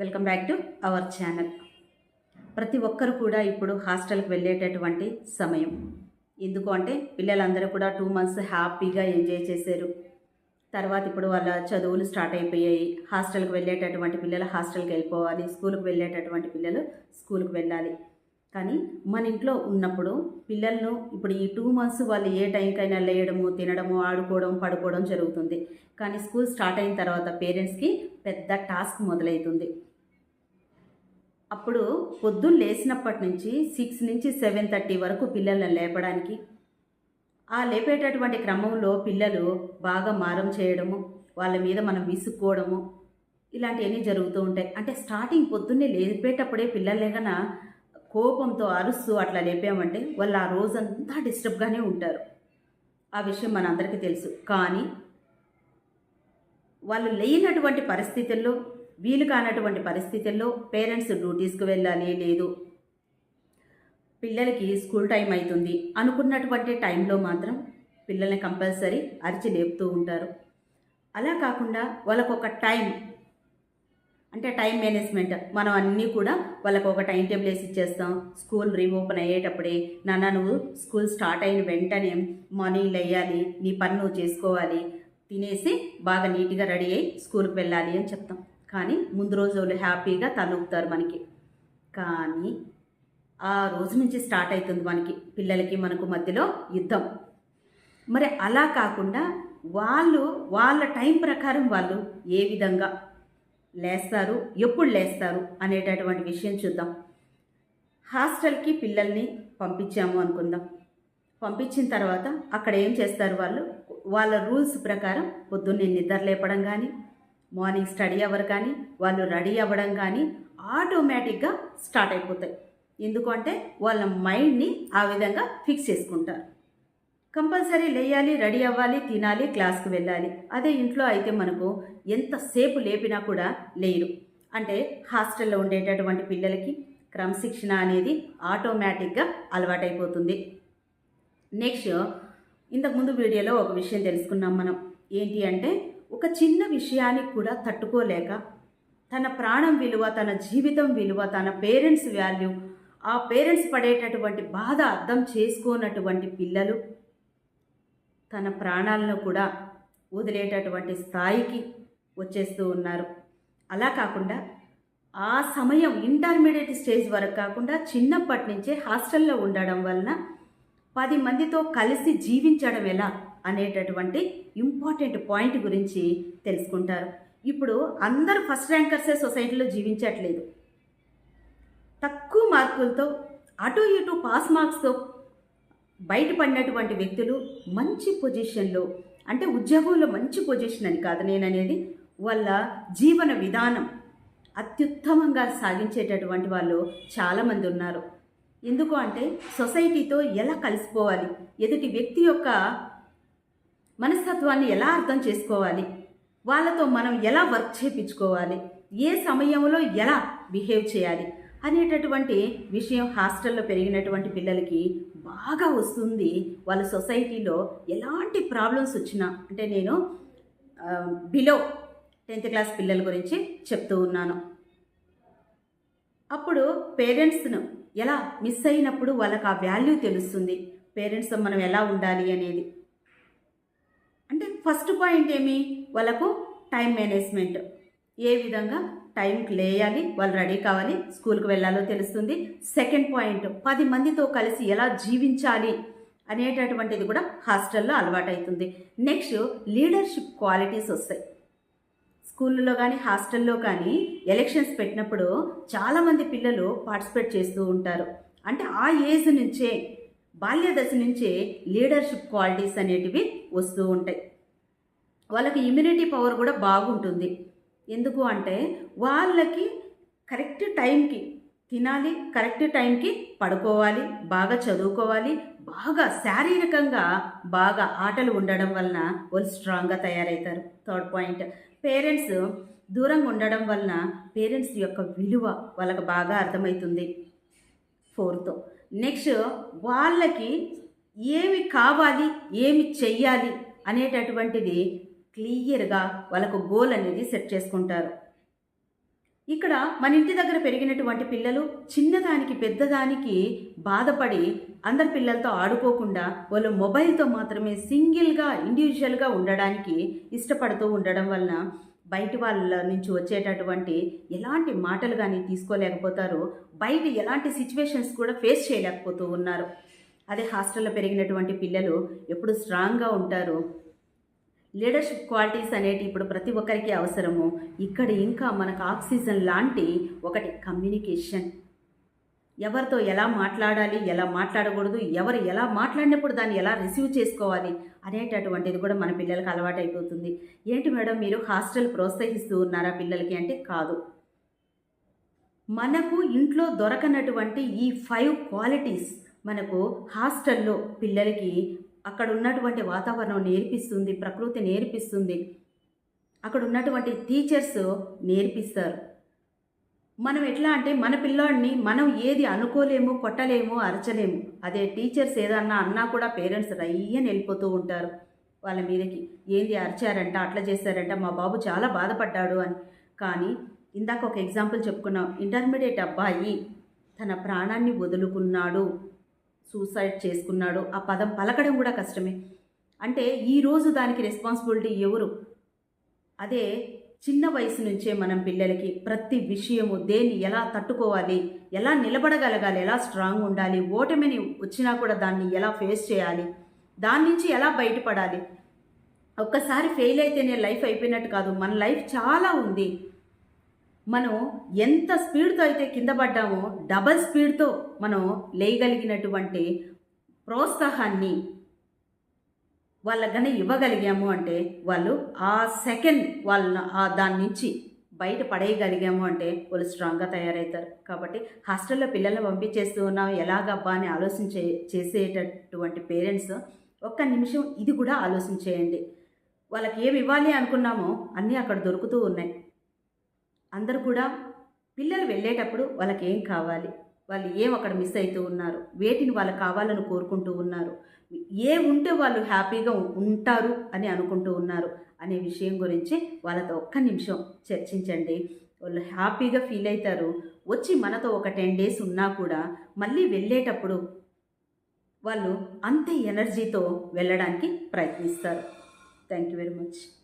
Welcome back to our channel. ప్రతి ఒక్కరు కూడా ఇప్పుడు హాస్టల్కి వెళ్ళేటటువంటి సమయం. ఎందుకు అంటే పిల్లలందరూ కూడా టూ మంత్స్ హ్యాపీగా ఎంజాయ్ చేశారు. తర్వాత ఇప్పుడు వాళ్ళ చదువులు స్టార్ట్ అయిపోయాయి. హాస్టల్కి వెళ్ళేటటువంటి పిల్లలు హాస్టల్కి వెళ్ళిపోవాలి. స్కూల్కి వెళ్ళేటటువంటి పిల్లలు స్కూల్కి వెళ్ళాలి. కానీ మన ఇంట్లో ఉన్నప్పుడు పిల్లలను ఇప్పుడు ఈ టూ మంత్స్ వాళ్ళు ఏ టైంకైనా లేయడము తినడము ఆడుకోవడం పడుకోవడం జరుగుతుంది. కానీ స్కూల్ స్టార్ట్ అయిన తర్వాత పేరెంట్స్కి పెద్ద టాస్క్ మొదలవుతుంది. అప్పుడు పొద్దున్న లేచినప్పటి నుంచి సిక్స్ నుంచి సెవెన్ థర్టీ వరకు పిల్లలను లేపడానికి. ఆ లేపేటటువంటి క్రమంలో పిల్లలు బాగా మారం చేయడము వాళ్ళ మీద మనం విసుక్కోవడము ఇలాంటివన్నీ జరుగుతూ ఉంటాయి. అంటే స్టార్టింగ్ పొద్దున్నే లేపేటప్పుడే పిల్లలు కన్నా కోపంతో అరుస్తూ అట్లా లేపామంటే వాళ్ళు ఆ రోజంతా డిస్టర్బ్గానే ఉంటారు. ఆ విషయం మనందరికీ తెలుసు. కానీ వాళ్ళు లేనటువంటి పరిస్థితుల్లో వీలు కానటువంటి పరిస్థితుల్లో పేరెంట్స్ డ్యూటీస్కి వెళ్ళాలి లేదు. పిల్లలకి స్కూల్ టైం అవుతుంది అనుకున్నటువంటి టైంలో మాత్రం పిల్లల్ని కంపల్సరీ అరిచి లేపుతూ ఉంటారు. అలా కాకుండా వాళ్ళకు ఒక టైం అంటే టైం మేనేజ్మెంట్ మనం అన్నీ కూడా వాళ్ళకు ఒక టైం టేబుల్ వేసి ఇచ్చేస్తాం. స్కూల్ రీఓపెన్ అయ్యేటప్పుడే నాన్న నువ్వు స్కూల్ స్టార్ట్ అయిన వెంటనే మార్నింగ్ లేయాలి నీ పని నువ్వు చేసుకోవాలి తినేసి బాగా నీట్గా రెడీ అయ్యి స్కూల్కి వెళ్ళాలి అని చెప్తాం. కానీ ముందు రోజు వాళ్ళు హ్యాపీగా తలూపుతారు మనకి. కానీ ఆ రోజు నుంచి స్టార్ట్ అవుతుంది మనకి పిల్లలకి మనకు మధ్యలో యుద్ధం. మరి అలా కాకుండా వాళ్ళు వాళ్ళ టైం ప్రకారం వాళ్ళు ఏ విధంగా లేస్తారు ఎప్పుడు లేస్తారు అనేటటువంటి విషయం చూద్దాం. హాస్టల్కి పిల్లల్ని పంపించాము అనుకుందాం. పంపించిన తర్వాత అక్కడ ఏం చేస్తారు వాళ్ళు? వాళ్ళ రూల్స్ ప్రకారం పొద్దున్నే నిద్ర లేపడం కానీ మార్నింగ్ స్టడీ అవర్ కానీ వాళ్ళు రెడీ అవ్వడం కానీ ఆటోమేటిక్గా స్టార్ట్ అయిపోతాయి. ఎందుకంటే వాళ్ళ మైండ్ని ఆ విధంగా ఫిక్స్ చేసుకుంటారు. కంపల్సరీ లేయాలి రెడీ అవ్వాలి తినాలి క్లాస్కి వెళ్ళాలి. అదే ఇంట్లో అయితే మనకు ఎంతసేపు లేపినా కూడా లేరు. అంటే హాస్టల్లో ఉండేటటువంటి పిల్లలకి క్రమశిక్షణ అనేది ఆటోమేటిక్గా అలవాటైపోతుంది. నెక్స్ట్ ఇంతకుముందు వీడియోలో ఒక విషయం తెలుసుకున్నాం మనం. ఏంటి అంటే ఒక చిన్న విషయానికి కూడా తట్టుకోలేక తన ప్రాణం విలువ తన జీవితం విలువ తన పేరెంట్స్ వాల్యూ ఆ పేరెంట్స్ పడేటటువంటి బాధ అర్థం చేసుకోనటువంటి పిల్లలు తన ప్రాణాలను కూడా వదిలేటటువంటి స్థాయికి వచ్చేస్తూ ఉన్నారు. అలా కాకుండా ఆ సమయం ఇంటర్మీడియట్ స్టేజ్ వరకు కాకుండా చిన్నప్పటి నుంచే హాస్టల్లో ఉండడం వలన పది మందితో కలిసి జీవించడం ఎలా? అనేటటువంటి ఇంపార్టెంట్ పాయింట్ గురించి తెలుసుకుంటారు. ఇప్పుడు అందరూ ఫస్ట్ ర్యాంకర్సే సొసైటీలో జీవించట్లేదు. తక్కువ మార్కులతో అటు ఇటు పాస్ మార్క్స్తో బయటపడినటువంటి వ్యక్తులు మంచి పొజిషన్లో అంటే ఉద్యోగంలో మంచి పొజిషన్ అని కాదు నేను అనేది వాళ్ళ జీవన విధానం అత్యుత్తమంగా సాగించేటటువంటి వాళ్ళు చాలామంది ఉన్నారు. ఎందుకు అంటే సొసైటీతో ఎలా కలిసిపోవాలి? ఎదుటి వ్యక్తి యొక్క మనస్తత్వాన్ని ఎలా అర్థం చేసుకోవాలి? వాళ్ళతో మనం ఎలా వర్క్ చేయించుకోవాలి ఏ సమయంలో ఎలా బిహేవ్ చేయాలి? అనేటటువంటి విషయం హాస్టల్లో పెరిగినటువంటి పిల్లలకి బాగా వస్తుంది. వాళ్ళ సొసైటీలో ఎలాంటి ప్రాబ్లమ్స్ వచ్చినా అంటే నేను బిలో టెన్త్ క్లాస్ పిల్లల గురించి చెప్తూ ఉన్నాను. అప్పుడు పేరెంట్స్ను ఎలా మిస్ అయినప్పుడు వాళ్ళకి ఆ వాల్యూ తెలుస్తుంది. పేరెంట్స్ మనం ఎలా ఉండాలి అనేది. అంటే ఫస్ట్ పాయింట్ ఏమి? వాళ్ళకు టైం మేనేజ్మెంట్ ఏ విధంగా? టైంకి లేయాలి వాళ్ళు రెడీ కావాలి స్కూల్కి వెళ్ళాలో తెలుస్తుంది. సెకండ్ పాయింట్ పది మందితో కలిసి ఎలా జీవించాలి అనేటటువంటిది కూడా హాస్టల్లో అలవాటవుతుంది నెక్స్ట్ లీడర్షిప్ క్వాలిటీస్ వస్తాయి. స్కూల్లో కానీ హాస్టల్లో కానీ ఎలక్షన్స్ పెట్టినప్పుడు చాలామంది పిల్లలు పార్టిసిపేట్ చేస్తూ ఉంటారు. అంటే ఆ ఏజ్ నుంచే బాల్య దశ నుంచే లీడర్షిప్ క్వాలిటీస్ అనేటివి వస్తూ ఉంటాయి. వాళ్ళకి ఇమ్యూనిటీ పవర్ కూడా బాగుంటుంది. ఎందుకు అంటే వాళ్ళకి కరెక్ట్ టైంకి తినాలి కరెక్ట్ టైంకి పడుకోవాలి బాగా చదువుకోవాలి బాగా శారీరకంగా బాగా ఆటలు ఉండడం వలన వాళ్ళు స్ట్రాంగ్గా తయారవుతారు థర్డ్ పాయింట్ పేరెంట్స్ దూరంగా ఉండడం వలన పేరెంట్స్ యొక్క విలువ వాళ్ళకి బాగా అర్థమవుతుంది ఫోర్త్ నెక్స్ట్ వాళ్ళకి ఏమి కావాలి ఏమి చెయ్యాలి అనేటటువంటిది క్లియర్గా వాళ్ళకు గోల్ అనేది సెట్ చేసుకుంటారు. ఇక్కడ మన ఇంటి దగ్గర పెరిగినటువంటి పిల్లలు చిన్నదానికి పెద్దదానికి బాధపడి అందరి పిల్లలతో ఆడుకోకుండా వాళ్ళు మొబైల్తో మాత్రమే సింగిల్గా ఇండివిజువల్గా ఉండడానికి ఇష్టపడుతూ ఉండడం వలన బయట వాళ్ళ నుంచి వచ్చేటటువంటి ఎలాంటి మాటలు కానీ తీసుకోలేకపోతారు. బయట ఎలాంటి సిచ్యువేషన్స్ కూడా ఫేస్ చేయలేకపోతూ ఉన్నారు. అదే హాస్టల్లో పెరిగినటువంటి పిల్లలు ఎప్పుడు స్ట్రాంగ్గా ఉంటారు. లీడర్షిప్ క్వాలిటీస్ అనేటి ఇప్పుడు ప్రతి ఒక్కరికి అవసరము. ఇక్కడ ఇంకా మనకు ఆక్సిజన్ లాంటి ఒకటి కమ్యూనికేషన్ ఎవరితో ఎలా మాట్లాడాలి ఎలా మాట్లాడకూడదు ఎవరు ఎలా మాట్లాడినప్పుడు దాన్ని ఎలా రిసీవ్ చేసుకోవాలి అనేటటువంటిది కూడా మన పిల్లలకు అలవాటు అయిపోతుంది ఏంటి మేడం మీరు హాస్టల్ ప్రోత్సహిస్తూ ఉన్నారా పిల్లలకి అంటే కాదు. మనకు ఇంట్లో దొరకనటువంటి ఈ ఫైవ్ క్వాలిటీస్ మనకు హాస్టల్లో పిల్లలకి అక్కడ ఉన్నటువంటి వాతావరణం నేర్పిస్తుంది ప్రకృతి నేర్పిస్తుంది. అక్కడ ఉన్నటువంటి టీచర్స్ నేర్పిస్తారు. మనం ఎట్లా అంటే మన పిల్లాడిని మనం ఏది అనుకోలేము కొట్టలేము అరచలేము. అదే టీచర్స్ ఏదన్నా అన్నా కూడా పేరెంట్స్ రయ్యని వెళ్ళిపోతూ ఉంటారు. వాళ్ళ మీదకి ఏంది అరిచారంట అట్లా చేశారంట మా బాబు చాలా బాధపడ్డాడు అని. కానీ ఇందాక ఒక ఎగ్జాంపుల్ చెప్పుకున్నాం. ఇంటర్మీడియట్ అబ్బాయి తన ప్రాణాన్ని వదులుకున్నాడు సూసైడ్ చేసుకున్నాడు. ఆ పదం పలకడం కూడా కష్టమే. అంటే ఈరోజు దానికి రెస్పాన్సిబిలిటీ ఎవరు? అదే చిన్న వయసు నుంచే మనం పిల్లలకి ప్రతి విషయము దేన్ని ఎలా తట్టుకోవాలి ఎలా నిలబడగలగాలి ఎలా స్ట్రాంగ్ ఉండాలి ఓటమిని వచ్చినా కూడా దాన్ని ఎలా ఫేస్ చేయాలి దాని నుంచి ఎలా బయటపడాలి. ఒక్కసారి ఫెయిల్ అయితేనే లైఫ్ అయిపోయినట్టు కాదు మన లైఫ్ చాలా ఉంది. మనం ఎంత స్పీడ్తో అయితే కింద పడ్డామో డబల్ స్పీడ్తో మనం లేయగలిగినటువంటి ప్రోత్సాహాన్ని వాళ్ళకి కానీ ఇవ్వగలిగాము అంటే వాళ్ళు ఆ సెకండ్ వాళ్ళ ఆ దాని నుంచి బయట పడేయగలిగాము అంటే వాళ్ళు స్ట్రాంగ్గా తయారవుతారు. కాబట్టి హాస్టల్లో పిల్లల్ని పంపించేస్తూ ఉన్నాం ఎలాగబ్బా అని ఆలోచించే చేసేటటువంటి పేరెంట్స్ ఒక్క నిమిషం ఇది కూడా ఆలోచించేయండి వాళ్ళకి ఏమి ఇవ్వాలి అనుకున్నామో అన్నీ అక్కడ దొరుకుతూ ఉన్నాయి. అందరూ కూడా పిల్లలు వెళ్ళేటప్పుడు వాళ్ళకి ఏం కావాలి? వాళ్ళు ఏం అక్కడ మిస్ అవుతూ ఉన్నారు? వేటిని వాళ్ళు కావాలని కోరుకుంటూ ఉన్నారు? ఏ ఉంటే వాళ్ళు హ్యాపీగా ఉంటారు అని అనుకుంటూ ఉన్నారు? అనే విషయం గురించి వాళ్ళతో ఒక్క నిమిషం చర్చించండి. వాళ్ళు హ్యాపీగా ఫీల్ అవుతారు వచ్చి మనతో ఒక టెన్ డేస్ ఉన్నా కూడా మళ్ళీ వెళ్ళేటప్పుడు వాళ్ళు అంతే ఎనర్జీతో వెళ్ళడానికి ప్రయత్నిస్తారు. Thank you very much.